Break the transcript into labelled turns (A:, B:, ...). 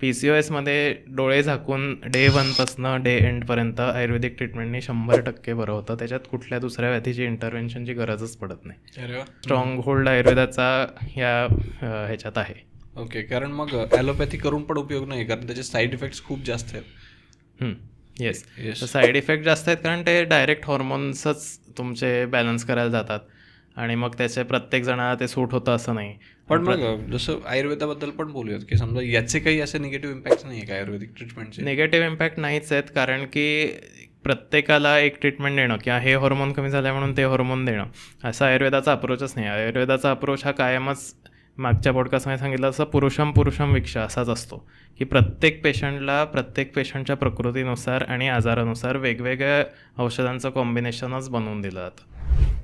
A: P C ओ एसमध्ये डोळे झाकून डे वनपासनं डे एंडपर्यंत आयुर्वेदिक ट्रीटमेंटनी शंभर टक्के बरं होतं. त्याच्यात कुठल्या दुसऱ्या व्याधीची इंटरव्हेन्शनची गरजच पडत नाही. स्ट्रॉंग होल्ड आयुर्वेदाचा या ह्याच्यात आहे.
B: ओके कारण मग ॲलोपॅथी करून पण उपयोग नाही कारण त्याचे साईड इफेक्ट्स खूप जास्त आहेत.
A: येस साईड इफेक्ट जास्त आहेत कारण ते डायरेक्ट हॉर्मोन्सच तुमचे बॅलन्स करायला जातात. आणि मग त्याचे प्रत्येक जणाला ते सूट होतं असं नाही.
B: पण मग जसं आयुर्वेदाबद्दल पण बोलूयात की समजा याचे काही असे निगेटिव्ह इम्पॅक्ट नाही आहे का आयुर्वेदिक ट्रीटमेंटचे
A: निगेटिव्ह इम्पॅक्ट नाहीच आहेत कारण की प्रत्येकाला एक ट्रीटमेंट देणं किंवा हे हॉर्मोन कमी झालं म्हणून ते हॉर्मोन देणं असा आयुर्वेदाचा अप्रोचच नाही. आयुर्वेदाचा अप्रोच हा कायमच मागच्या पॉडकास्टमध्ये सांगितलं असं पुरुषम पुरुषम विक्षा असाच असतो की प्रत्येक पेशंटला प्रत्येक पेशंटच्या प्रकृतीनुसार आणि आजारानुसार वेगवेगळ्या औषधांचं कॉम्बिनेशनच बनवून दिलं जातं.